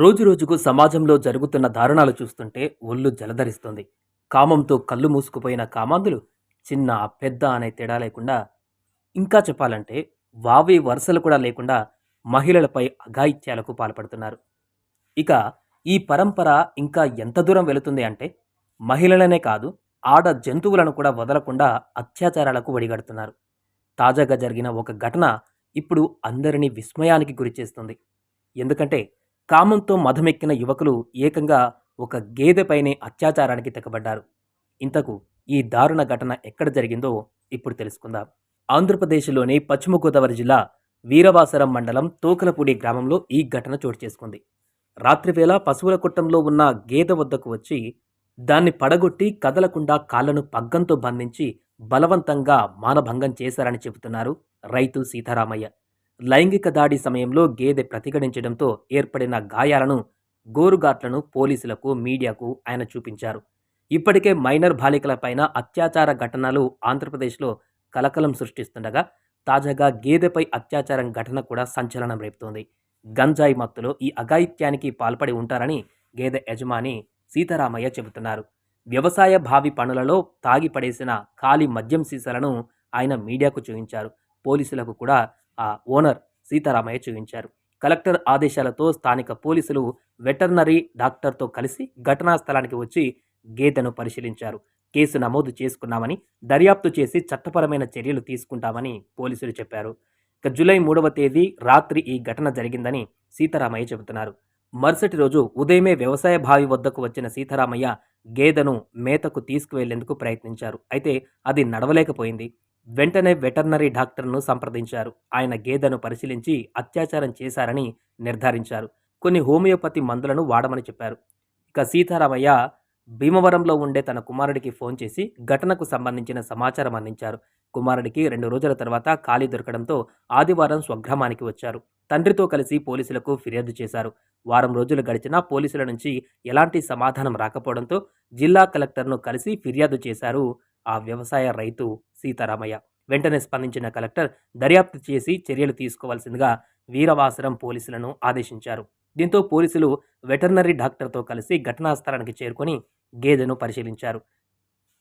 రోజు రోజుకు సమాజంలో జరుగుతున్న దారుణాలు చూస్తుంటే ఒళ్ళు జలధరిస్తుంది. కామంతో కళ్ళు మూసుకుపోయిన కామాంధులు చిన్న పెద్ద అనే తేడా లేకుండా ఇంకా చెప్పాలంటే వావి వరుసలు కూడా లేకుండా మహిళలపై అఘాయిత్యాలకు పాల్పడుతున్నారు. ఇక ఈ పరంపర ఇంకా ఎంత దూరం వెళుతుంది అంటే మహిళలనే కాదు ఆడ జంతువులను కూడా వదలకుండా అత్యాచారాలకు వడిగడుతున్నారు. తాజాగా జరిగిన ఒక ఘటన ఇప్పుడు అందరినీ విస్మయానికి గురిచేస్తుంది. ఎందుకంటే కామంతో మధమెక్కిన యువకులు ఏకంగా ఒక గేదెపైనే అత్యాచారానికి తెగబడ్డారు. ఇంతకు ఈ దారుణ ఘటన ఎక్కడ జరిగిందో ఇప్పుడు తెలుసుకుందాం. ఆంధ్రప్రదేశ్లోని పశ్చిమ గోదావరి జిల్లా వీరవాసరం మండలం తోకలపూడి గ్రామంలో ఈ ఘటన చోటు చేసుకుంది. రాత్రివేళ పశువుల కుట్టంలో ఉన్న గేదె వద్దకు వచ్చి దాన్ని పడగొట్టి కదలకుండా కాళ్ళను పగ్గంతో బంధించి బలవంతంగా మానభంగం చేశారని చెబుతున్నారు రైతు సీతారామయ్య. లైంగిక దాడి సమయంలో గేదె ప్రతిఘటించడంతో ఏర్పడిన గాయాలను గోరుగాట్లను పోలీసులకు మీడియాకు ఆయన చూపించారు. ఇప్పటికే మైనర్ బాలికలపైన అత్యాచార ఘటనలు ఆంధ్రప్రదేశ్లో కలకలం సృష్టిస్తుండగా తాజాగా గేదెపై అత్యాచారం ఘటన కూడా సంచలనం రేపుతోంది. గంజాయి మత్తులో ఈ అఘాయిత్యానికి పాల్పడి ఉంటారని గేదె యజమాని సీతారామయ్య చెబుతున్నారు. వ్యవసాయ భావి పనులలో తాగి పడేసిన ఖాళీ మద్యం సీసాలను ఆయన మీడియాకు చూపించారు. పోలీసులకు కూడా ఆ ఓనర్ సీతారామయ్య చూపించారు. కలెక్టర్ ఆదేశాలతో స్థానిక పోలీసులు వెటర్నరీ డాక్టర్తో కలిసి ఘటనా స్థలానికి వచ్చి గేదెను పరిశీలించారు. కేసు నమోదు చేసుకున్నామని దర్యాప్తు చేసి చట్టపరమైన చర్యలు తీసుకుంటామని పోలీసులు చెప్పారు. ఇక జూలై మూడవ తేదీ రాత్రి ఈ ఘటన జరిగిందని సీతారామయ్య చెబుతున్నారు. మరుసటి రోజు ఉదయమే వ్యవసాయ బావి వద్దకు వచ్చిన సీతారామయ్య గేదెను మేతకు తీసుకువెళ్ళేందుకు ప్రయత్నించారు. అయితే అది నడవలేకపోయింది. వెంటనే వెటర్నరీ డాక్టర్ను సంప్రదించారు. ఆయన గేదెను పరిశీలించి అత్యాచారం చేశారని నిర్ధారించారు. కొన్ని హోమియోపతి మందులను వాడమని చెప్పారు. ఇక సీతారామయ్య భీమవరంలో ఉండే తన కుమారుడికి ఫోన్ చేసి ఘటనకు సంబంధించిన సమాచారం అందించారు. కుమారుడికి రెండు రోజుల తర్వాత ఖాళీ దొరకడంతో ఆదివారం స్వగ్రామానికి వచ్చారు. తండ్రితో కలిసి పోలీసులకు ఫిర్యాదు చేశారు. వారం రోజులు గడిచినా పోలీసుల నుంచి ఎలాంటి సమాధానం రాకపోవడంతో జిల్లా కలెక్టర్ను కలిసి ఫిర్యాదు చేశారు ఆ వ్యవసాయ రైతు సీతారామయ్య. వెంటనే స్పందించిన కలెక్టర్ దర్యాప్తు చేసి చర్యలు తీసుకోవాల్సిందిగా వీరవాసరం పోలీసులను ఆదేశించారు. దీంతో పోలీసులు వెటర్నరీ డాక్టర్తో కలిసి ఘటనా స్థలానికి చేరుకొని గేదెను పరిశీలించారు.